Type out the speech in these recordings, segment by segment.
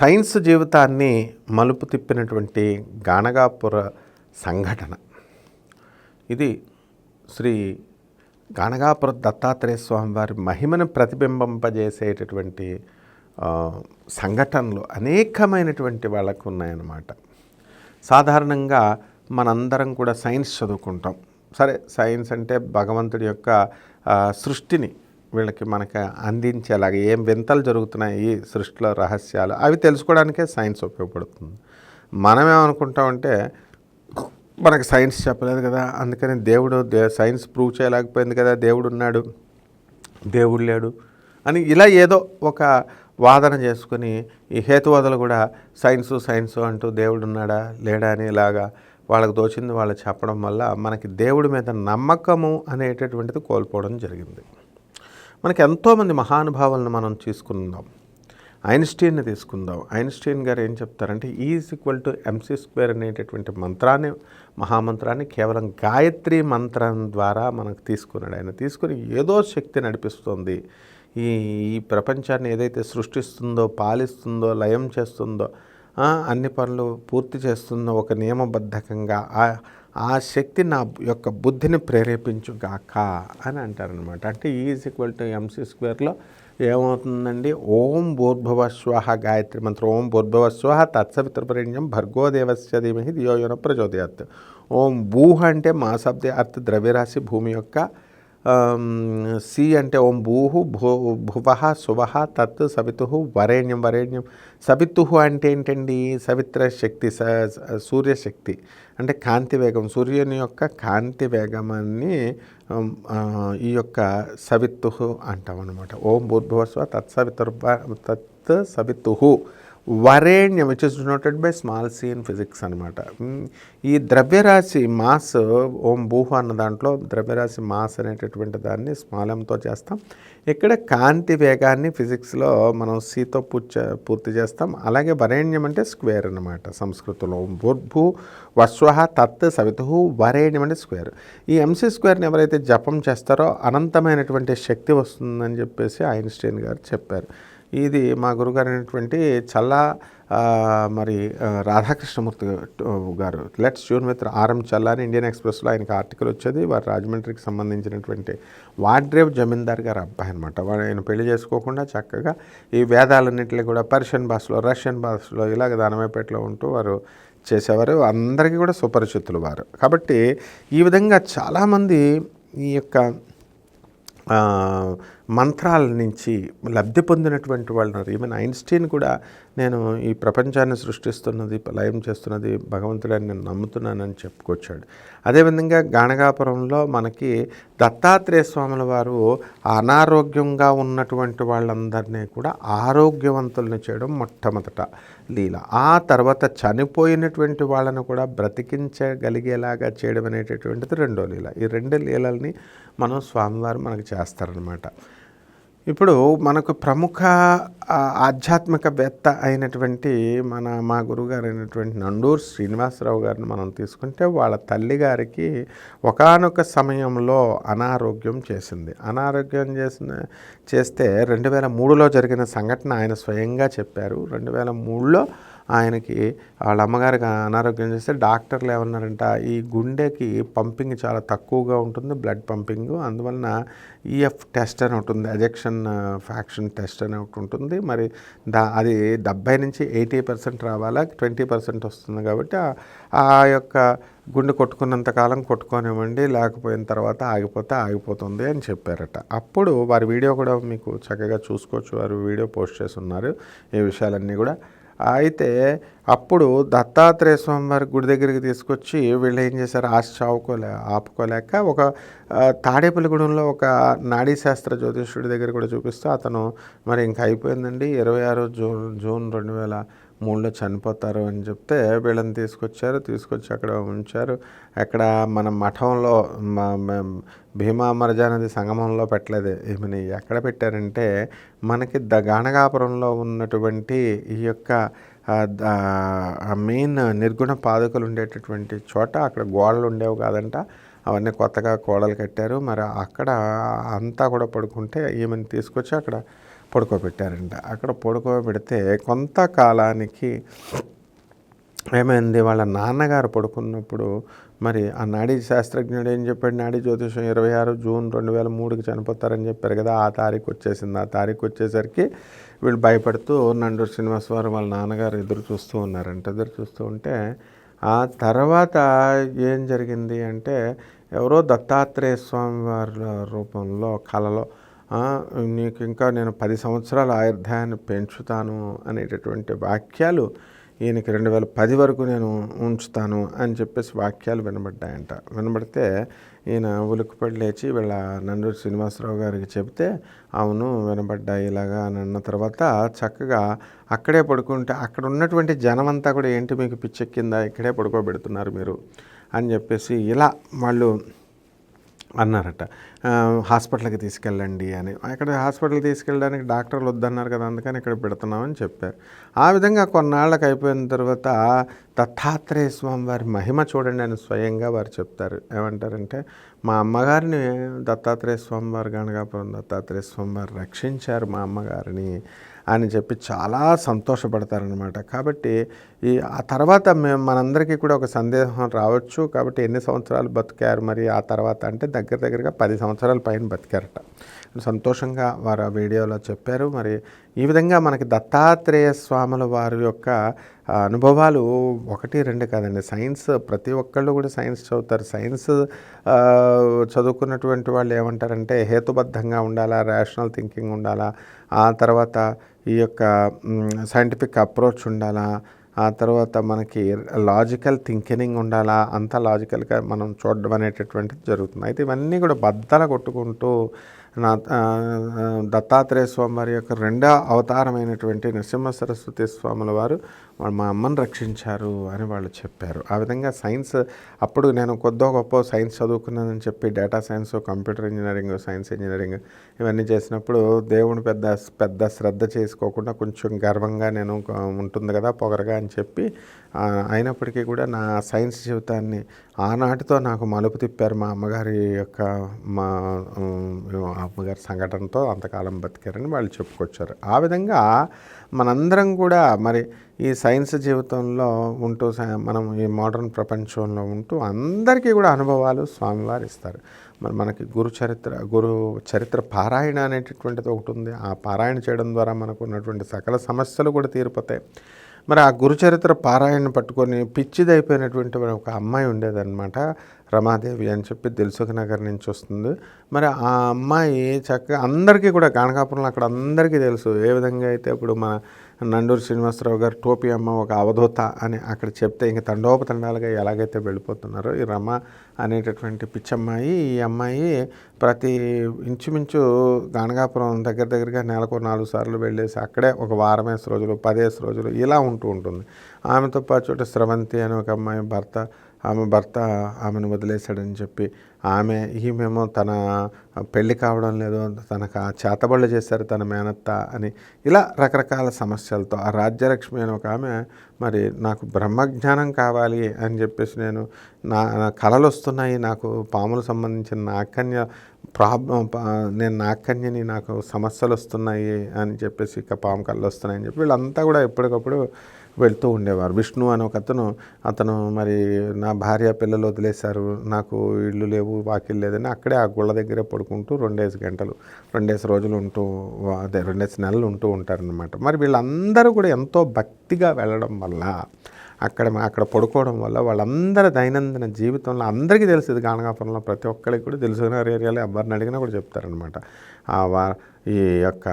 Science జీవితాన్ని మలుపు తిప్పినటువంటి గానగాపుర సంఘటన. ఇది శ్రీ గానగాపుర దత్తాత్రేయ స్వామి వారి మహిమను ప్రతిబింబింపజేసేటటువంటి సంఘటనలు అనేకమైనటువంటి వాళ్ళకు ఉన్నాయన్నమాట. సాధారణంగా మనందరం కూడా సైన్స్ చదువుకుంటాం. సరే సైన్స్ అంటే భగవంతుడి యొక్క సృష్టిని వీళ్ళకి మనకి అందించేలాగా ఏం వింతలు జరుగుతున్నాయి ఈ సృష్టిలో రహస్యాలు అవి తెలుసుకోవడానికే సైన్స్ ఉపయోగపడుతుంది. మనమేమనుకుంటామంటే మనకు సైన్స్ చెప్పలేదు కదా అందుకని దేవుడు దే సైన్స్ ప్రూవ్ చేయలేకపోయింది కదా దేవుడు ఉన్నాడు దేవుడు లేడు అని ఇలా ఏదో ఒక వాదన చేసుకుని ఈ హేతువాదులు కూడా సైన్సు సైన్సు అంటూ దేవుడు ఉన్నాడా లేడా అని ఇలాగా వాళ్ళకి దోచింది వాళ్ళు చెప్పడం వల్ల మనకి దేవుడి మీద నమ్మకము అనేటటువంటిది కోల్పోవడం జరిగింది. మనకి ఎంతోమంది మహానుభావులను మనం తీసుకుందాం ఐన్స్టీన్ని తీసుకుందాం. ఐన్స్టీన్ గారు ఏం చెప్తారంటే is equal to MC square అనేటటువంటి మంత్రాన్ని మహామంత్రాన్ని కేవలం గాయత్రి మంత్రం ద్వారా మనకు తీసుకున్నాడు. ఆయన తీసుకుని ఏదో శక్తి నడిపిస్తుంది. ఈ ఈ ప్రపంచాన్ని ఏదైతే సృష్టిస్తుందో పాలిస్తుందో లయం చేస్తుందో అన్ని పనులు పూర్తి చేస్తుందో ఒక నియమబద్ధకంగా ఆ- శక్తి నా యొక్క బుద్ధిని ప్రేరేపించుగాక అని అంటారనమాట అంటే ఈజ్ ఈక్వల్ టు ఎంసీ స్క్వేర్లో ఏమవుతుందండి? ఓం భూర్భువ స్వహ గాయత్రి మంత్రం. ఓం భూర్భువ స్వహ తత్సవితృపరణ్యం భర్గోదేవస్య ధీమహి దియోయోన ప్రచోదయాత్. ఓం భూ అంటే మా శబ్ద అర్థ ద్రవ్యరాశి భూమి యొక్క సి అంటే ఓం భూహు భూ భువ శువ తత్ సవితు వరేణ్యం వరేణ్యం. సవితు అంటే ఏంటండి? సవిత్ర శక్తి స సూర్యశక్తి అంటే కాంతి వేగం. సూర్యుని యొక్క కాంతి వేగమాన్ని ఈ యొక్క సవిత్తు అంటాం అనమాట ఓం భూర్భువస్వ తత్ సవితుర్ తత్ సవితు వరేణ్యం which is noted by small C in physics అనమాట ఈ ద్రవ్యరాశి మాస్ ఓం భూహ అన్న దాంట్లో ద్రవ్యరాశి మాస్ అనేటటువంటి దాన్ని స్మాలంతో చేస్తాం. ఇక్కడ కాంతి వేగాన్ని ఫిజిక్స్లో మనం సీతో పూర్చ పూర్తి చేస్తాం. అలాగే వరేణ్యం అంటే స్క్వేర్ అనమాట సంస్కృతంలో. ఓం భూర్భు వస్వ తత్ సవితు వరేణ్యం అంటే స్క్వేర్ ఈ ఎంసీ స్క్వేర్ని ఎవరైతే జపం చేస్తారో అనంతమైనటువంటి శక్తి వస్తుందని చెప్పేసి ఐన్స్టైన్ గారు చెప్పారు. ఇది మా గురుగారు అయినటువంటి చల్లా మరి రాధాకృష్ణమూర్తి గారు. Let's June with RM Challa అని ఇండియన్ ఎక్స్ప్రెస్లో ఆయనకి ఆర్టికల్ వచ్చేది. వారు రాజమండ్రికి సంబంధించినటువంటి వాడ్రేవ్ జమీందార్ గారు అబ్బాయి అనమాట వాడు ఆయన పెళ్ళి చేసుకోకుండా చక్కగా ఈ వేదాలన్నింటినీ కూడా పర్షియన్ భాషలో రష్యన్ భాషలో ఇలాగ దానమైపేటలో ఉంటూ వారు చేసేవారు. అందరికీ కూడా సుపరిచితులు వారు. కాబట్టి ఈ విధంగా చాలామంది ఈ యొక్క మంత్రాల నుంచి లబ్ధి పొందినటువంటి వాళ్ళు ఉన్నారు. ఈవెన్ ఐన్స్టీన్ కూడా నేను ఈ ప్రపంచాన్ని సృష్టిస్తున్నది లయం చేస్తున్నది భగవంతుడని నేను నమ్ముతున్నానని చెప్పుకొచ్చాడు. అదేవిధంగా గాణగాపురంలో మనకి దత్తాత్రేయ స్వాముల వారు అనారోగ్యంగా ఉన్నటువంటి వాళ్ళందరినీ కూడా ఆరోగ్యవంతుల్ని చేయడం మొట్టమొదట లీల. ఆ తర్వాత చనిపోయినటువంటి వాళ్ళను కూడా బ్రతికించగలిగేలాగా చేయడం అనేటటువంటిది రెండో లీల. ఈ రెండు లీలల్ని మనం స్వామివారు మనకు చేస్తారనమాట ఇప్పుడు మనకు ప్రముఖ ఆధ్యాత్మికవేత్త అయినటువంటి మన మా గురుగారు అయినటువంటి నండూరు శ్రీనివాసరావు గారిని మనం తీసుకుంటే వాళ్ళ తల్లి గారికి ఒకానొక సమయంలో అనారోగ్యం చేసింది. అనారోగ్యం చేసిన చేస్తే రెండు వేల మూడులో జరిగిన సంఘటన ఆయన స్వయంగా చెప్పారు. రెండు వేల మూడులో ఆయనకి వాళ్ళ అమ్మగారికి అనారోగ్యం చేస్తే డాక్టర్లు ఏమన్నారంట ఈ గుండెకి పంపింగ్ చాలా తక్కువగా ఉంటుంది బ్లడ్ పంపింగ్. అందువలన ఈఎఫ్ టెస్ట్ అని ఒకటి ఉంది అజెక్షన్ ఫ్యాక్షన్ టెస్ట్ అని ఒకటి ఉంటుంది. మరి దా అది డెబ్బై నుంచి ఎయిటీ పర్సెంట్ రావాలా ట్వంటీ పర్సెంట్ వస్తుంది కాబట్టి ఆ- యొక్క గుండె కొట్టుకున్నంత కాలం కొట్టుకోనివ్వండి లేకపోయిన తర్వాత ఆగిపోతే ఆగిపోతుంది అని చెప్పారట. అప్పుడు వారి వీడియో కూడా మీకు చక్కగా చూసుకోవచ్చు వారు వీడియో పోస్ట్ చేసి ఉన్నారు. ఈ విషయాలన్నీ కూడా అయితే అప్పుడు దత్తాత్రేయ స్వామివారి గుడి దగ్గరికి తీసుకొచ్చి వీళ్ళు ఏం చేశారు? ఆశ చావుకోలే ఆపుకోలేక ఒక తాడేపల్లిగూడెంలో ఒక నాడీ శాస్త్ర జ్యోతిష్యుడి దగ్గర కూడా చూపిస్తూ అతను మరి ఇంకా అయిపోయిందండి. ఇరవై ఆరు జూన్ జూన్ రెండు వేల మూడులో చనిపోతారు అని చెప్తే వీళ్ళని తీసుకొచ్చారు తీసుకొచ్చి అక్కడ ఉంచారు. అక్కడ మన మఠంలో భీమా అమరజానది సంగమంలో పెట్టలేదు. ఈమెని ఎక్కడ పెట్టారంటే మనకి ద గాణగాపురంలో ఉన్నటువంటి ఈ యొక్క మెయిన్ నిర్గుణ పాదుకలు ఉండేటటువంటి చోట అక్కడ గోడలు ఉండేవి కాదంట. అవన్నీ కొత్తగా గోడలు కట్టారు. మరి అక్కడ అంతా కూడా పడుకుంటే ఈమెను తీసుకొచ్చి అక్కడ పడుకోబెట్టారంట. అక్కడ పడుకోబెడితే కొంతకాలానికి ఏమైంది? వాళ్ళ నాన్నగారు పడుకున్నప్పుడు మరి ఆ నాడీ శాస్త్రజ్ఞుడు ఏం చెప్పాడు? నాడీ జ్యోతిషం ఇరవై ఆరు జూన్ రెండు వేల మూడుకి చనిపోతారని చెప్పారు కదా ఆ తారీఖు వచ్చేసింది. ఆ తారీఖు వచ్చేసరికి వీళ్ళు భయపడుతూ నండూరు శ్రీనివాస్ వారు వాళ్ళ నాన్నగారు ఎదురు చూస్తూ ఉన్నారంట. ఎదురు చూస్తూ ఉంటే ఆ తర్వాత ఏం జరిగింది అంటే ఎవరో దత్తాత్రేయ స్వామి వారి రూపంలో కళలో నీకు ఇంకా నేను పది సంవత్సరాల ఆయుర్దాయాన్ని పెంచుతాను అనేటటువంటి వాక్యాలు ఈయనకి రెండు వేల పది వరకు నేను ఉంచుతాను అని చెప్పేసి వాక్యాలు వినబడ్డాయంట. వినబడితే ఈయన ఉలిక్కిపడి లేచి వీళ్ళ నండూరు శ్రీనివాసరావు గారికి చెబితే అవును వినబడ్డాయి ఇలాగా అని అన్న తర్వాత చక్కగా అక్కడే పడుకుంటే అక్కడ ఉన్నటువంటి జనమంతా కూడా ఏంటి మీకు పిచ్చెక్కిందా? ఇక్కడే పడుకోబెడుతున్నారు మీరు అని చెప్పేసి ఇలా వాళ్ళు అన్నారట. హాస్పిటల్కి తీసుకెళ్ళండి అని. అక్కడ హాస్పిటల్కి తీసుకెళ్ళడానికి డాక్టర్లు వద్దన్నారు కదా అందుకని ఇక్కడ పెడుతున్నామని చెప్పారు. ఆ విధంగా కొన్నాళ్ళకి అయిపోయిన తర్వాత దత్తాత్రేయ స్వామి వారి మహిమ చూడండి అని స్వయంగా వారు చెప్తారు. ఏమంటారంటే మా అమ్మగారిని దత్తాత్రేయ స్వామి వారు గణగాపురం దత్తాత్రేయ స్వామివారు రక్షించారు మా అమ్మగారిని అని చెప్పి చాలా సంతోషపడతారనమాట కాబట్టి ఈ ఆ తర్వాత మేము మనందరికీ కూడా ఒక సందేహం రావచ్చు. కాబట్టి ఎన్ని సంవత్సరాలు బతికారు మరి? ఆ తర్వాత అంటే దగ్గర దగ్గరగా పది సంవత్సరాల పైన బతికారట. సంతోషంగా వారు ఆ వీడియోలో చెప్పారు. మరి ఈ విధంగా మనకి దత్తాత్రేయ స్వాముల వారి యొక్క అనుభవాలు ఒకటి రెండు కాదండి. సైన్స్ ప్రతి ఒక్కళ్ళు కూడా సైన్స్ చదువుతారు. సైన్స్ చదువుకున్నటువంటి వాళ్ళు ఏమంటారంటే హేతుబద్ధంగా ఉండాలా రేషనల్ థింకింగ్ ఉండాలా ఆ తర్వాత ఈ యొక్క సైంటిఫిక్ అప్రోచ్ ఉండాలా ఆ తర్వాత మనకి లాజికల్ థింకింగ్ ఉండాలా అంత లాజికల్గా మనం చూడడం అనేటటువంటిది జరుగుతుంది. అయితే ఇవన్నీ కూడా బద్దల కొట్టుకుంటూ నా దత్తాత్రేయ స్వామి వారి యొక్క రెండో అవతారమైనటువంటి నరసింహ సరస్వతి స్వాముల వారు మా అమ్మని రక్షించారు అని వాళ్ళు చెప్పారు. ఆ విధంగా సైన్స్ అప్పుడు నేను కొద్దో గొప్ప సైన్స్ చదువుకున్నానని చెప్పి data science computer engineering science engineering ఇవన్నీ చేసినప్పుడు దేవుని పెద్ద పెద్ద శ్రద్ధ చేసుకోకుండా కొంచెం గర్వంగా నేను ఉంటుంది కదా పొగరగా అని చెప్పి అయినప్పటికీ కూడా నా సైన్స్ జీవితాన్ని ఆనాటితో నాకు మలుపు తిప్పారు మా అమ్మగారి యొక్క మా అమ్మగారి సంఘటనతో అంతకాలం బతికారని వాళ్ళు చెప్పుకొచ్చారు. ఆ విధంగా మనందరం కూడా మరి ఈ సైన్స్ జీవితంలో ఉంటూ సై- మనం ఈ మోడర్న్ ప్రపంచంలో ఉంటూ అందరికీ కూడా అనుభవాలు స్వామివారు ఇస్తారు. మరి మనకి గురు చరిత్ర గురు చరిత్ర పారాయణ అనేటటువంటిది ఒకటి ఉంది. ఆ పారాయణ చేయడం ద్వారా మనకు ఉన్నటువంటి సకల సమస్యలు కూడా తీరిపోతాయి. మరి ఆ గురుచరిత్ర పారాయణ పట్టుకొని పిచ్చిదైపోయినటువంటి ఒక అమ్మాయి ఉండేదన్నమాట రమాదేవి అని చెప్పి దిల్సుఖ్ నగర్ నుంచి వస్తుంది. మరి ఆ అమ్మాయి చక్కగా అందరికీ కూడా గాణగాపురంలో అక్కడ అందరికీ తెలుసు ఏ విధంగా అయితే ఇప్పుడు మన నండూరు శ్రీనివాసరావు గారు టోపీ అమ్మ ఒక అవధూత అని అక్కడ చెప్తే ఇంక తండోపతండాలుగా ఎలాగైతే వెళ్ళిపోతున్నారో ఈ రమ అనేటటువంటి పిచ్చమ్మాయి ఈ అమ్మాయి ప్రతి ఇంచుమించు గాణగాపురం దగ్గర దగ్గరగా నెలకు నాలుగు సార్లు వెళ్ళేసి అక్కడే ఒక వారమేసి రోజులు పదేసి రోజులు ఇలా ఉంటూ ఉంటుంది. ఆమెతో పాటు స్రవంతి అని ఒక అమ్మాయి భర్త ఆమె భర్త ఆమెను వదిలేశాడని చెప్పి ఆమె ఈమెమో తన పెళ్ళి కావడం లేదు తనకు ఆ చేతబళ్ళు చేశారు తన మేనత్త అని ఇలా రకరకాల సమస్యలతో ఆ రాజ్యలక్ష్మి అని ఒక ఆమె మరి నాకు బ్రహ్మజ్ఞానం కావాలి అని చెప్పేసి నేను నా కళలు వస్తున్నాయి నాకు పాములు సంబంధించిన నాకన్య ప్రాబ్లం నేను నాకన్యని నాకు సమస్యలు వస్తున్నాయి అని చెప్పేసి ఇక పాము కళ్ళు వస్తున్నాయని చెప్పి వీళ్ళంతా కూడా ఎప్పటికప్పుడు వెళ్తూ ఉండేవారు. విష్ణు అని ఒక అతను అతను మరి నా భార్య పిల్లలు వదిలేశారు నాకు ఇల్లు లేవు వాకిల్ లేదని అక్కడే ఆ గుళ్ళ దగ్గరే పడుకుంటూ రెండేసి గంటలు రెండేసి రోజులు ఉంటూ అదే రెండేసి నెలలు ఉంటూ ఉంటారనమాట మరి వీళ్ళందరూ కూడా ఎంతో భక్తిగా వెళ్ళడం వల్ల అక్కడ అక్కడ పడుకోవడం వల్ల వాళ్ళందరి దైనందిన జీవితంలో అందరికీ తెలుసు ఇది గానగాపురంలో ప్రతి ఒక్కరికి కూడా తెలుసుకున్న ఏరియాలో ఎవరిని అడిగినా కూడా చెప్తారనమాట ఈ యొక్క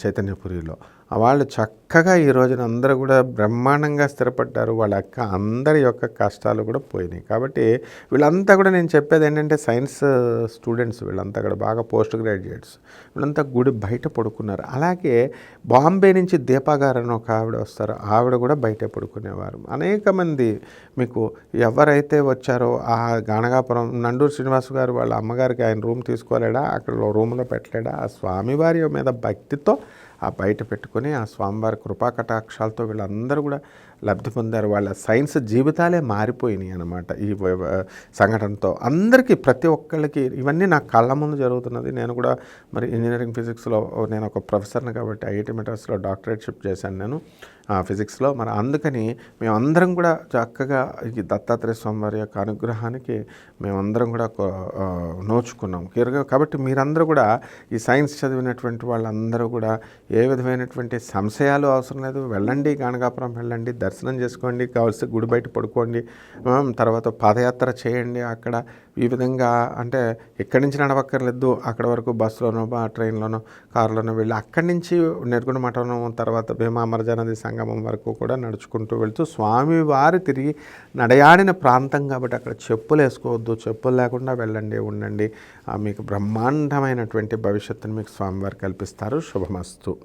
చైతన్యపురిలో. వాళ్ళు చక్కగా ఈ రోజున అందరూ కూడా బ్రహ్మాండంగా స్థిరపడ్డారు. వాళ్ళ యొక్క అందరి యొక్క కష్టాలు కూడా పోయినాయి. కాబట్టి వీళ్ళంతా కూడా నేను చెప్పేది ఏంటంటే సైన్స్ స్టూడెంట్స్ వీళ్ళంతా కూడా బాగా పోస్ట్ గ్రాడ్యుయేట్స్ వీళ్ళంతా గుడి బయట పడుకున్నారు. అలాగే బాంబే నుంచి దీపాగారు అని ఒక ఆవిడ వస్తారు. ఆవిడ కూడా బయట పడుకునేవారు. అనేక మంది మీకు ఎవరైతే వచ్చారో ఆ గానగాపురం నండూరు శ్రీనివాస్ గారు వాళ్ళ అమ్మగారికి ఆయన రూమ్ తీసుకోలేడా? అక్కడ రూమ్లో పెట్టలేడా? ఆ స్వామివారి మీద భక్తితో ఆ బయట పెట్టుకొని ఆ స్వామివారి కృపా కటాక్షాలతో వీళ్ళందరూ కూడా లబ్ధి పొందారు. వాళ్ళ సైన్స్ జీవితాలే మారిపోయినాయి అనమాట ఈ సంఘటనతో. అందరికీ ప్రతి ఒక్కళ్ళకి ఇవన్నీ నా కళ్ళ ముందు జరుగుతున్నది. నేను కూడా మరి ఇంజనీరింగ్ ఫిజిక్స్లో నేను ఒక ప్రొఫెసర్ని కాబట్టి ఐఐటి మెడ్రాస్లో డాక్టరేట్షిప్ చేశాను నేను. ఆ, ఫిజిక్స్లో. మరి అందుకని మేమందరం కూడా చక్కగా ఈ దత్తాత్రేయ స్వామివారి యొక్క అనుగ్రహానికి మేమందరం కూడా నోచుకున్నాం. కీరగా కాబట్టి మీరందరూ కూడా ఈ సైన్స్ చదివినటువంటి వాళ్ళందరూ కూడా ఏ విధమైనటువంటి సంశయాలు అవసరం లేదు. వెళ్ళండి గానగాపురం వెళ్ళండి దర్శనం చేసుకోండి కావాల్సి గుడి బయట పడుకోండి తర్వాత పాదయాత్ర చేయండి. అక్కడ ఈ విధంగా అంటే ఎక్కడి నుంచి నడవక్కర్లేదు అక్కడ వరకు బస్సులోనో ట్రైన్లోనో కారులోనో వెళ్ళి అక్కడి నుంచి నిర్గుణ మఠం తర్వాత భీమా అమరజానది సంగమం వరకు కూడా నడుచుకుంటూ వెళ్తూ స్వామివారు తిరిగి నడయాడిన ప్రాంతం కాబట్టి అక్కడ చెప్పులు వేసుకోవద్దు చెప్పులు లేకుండా వెళ్ళండి ఉండండి. ఆ, మీకు బ్రహ్మాండమైనటువంటి భవిష్యత్తును మీకు స్వామివారు కల్పిస్తారు. శుభమస్తు.